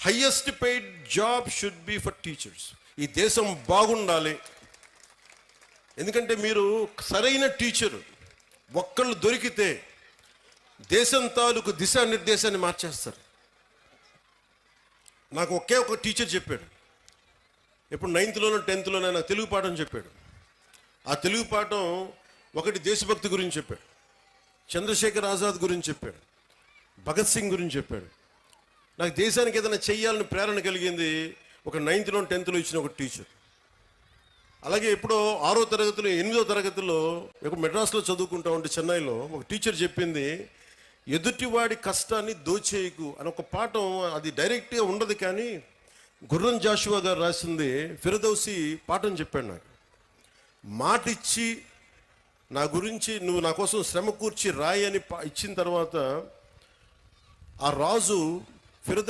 Highest paid job should be for teachers ఈ దేశం బాగుండాలి. ఎందుకంటే మీరు సరైన టీచర్ ఒక్కళ్ళు దొరికితే దేశం తాలూకు దిశానిర్దేశాన్ని మార్చేస్తారు. నాకు ఒకే ఒక టీచర్ చెప్పాడు. ఇప్పుడు నైన్త్లోనో టెన్త్లోనో నాకు తెలుగు పాఠం చెప్పాడు. ఆ తెలుగు పాఠం ఒకటి దేశభక్తి గురించి చెప్పాడు. చంద్రశేఖర్ ఆజాద్ గురించి చెప్పాడు. భగత్ సింగ్ గురించి చెప్పాడు. నాకు దేశానికి ఏదైనా చెయ్యాలని ప్రేరణ కలిగింది ఒక నైన్త్లో టెన్త్లో ఇచ్చిన ఒక టీచర్. అలాగే ఎప్పుడో ఆరో తరగతిలో ఎనిమిదో తరగతిలో ఒక మెడ్రాస్లో చదువుకుంటా ఉంటే చెన్నైలో ఒక టీచర్ చెప్పింది ఎదుటివాడి కష్టాన్ని దోచేయకు అని ఒక పాఠం అది డైరెక్ట్గా ఉండదు కానీ గుర్రం జాషువా గారు రాసింది ఫిరదౌసి పాఠం చెప్పాడు నాకు. మాటిచ్చి నా గురించి నువ్వు నా కోసం శ్రమ కూర్చి రాయి అని పా- ఇచ్చిన తర్వాత ఆ రాజు Fernando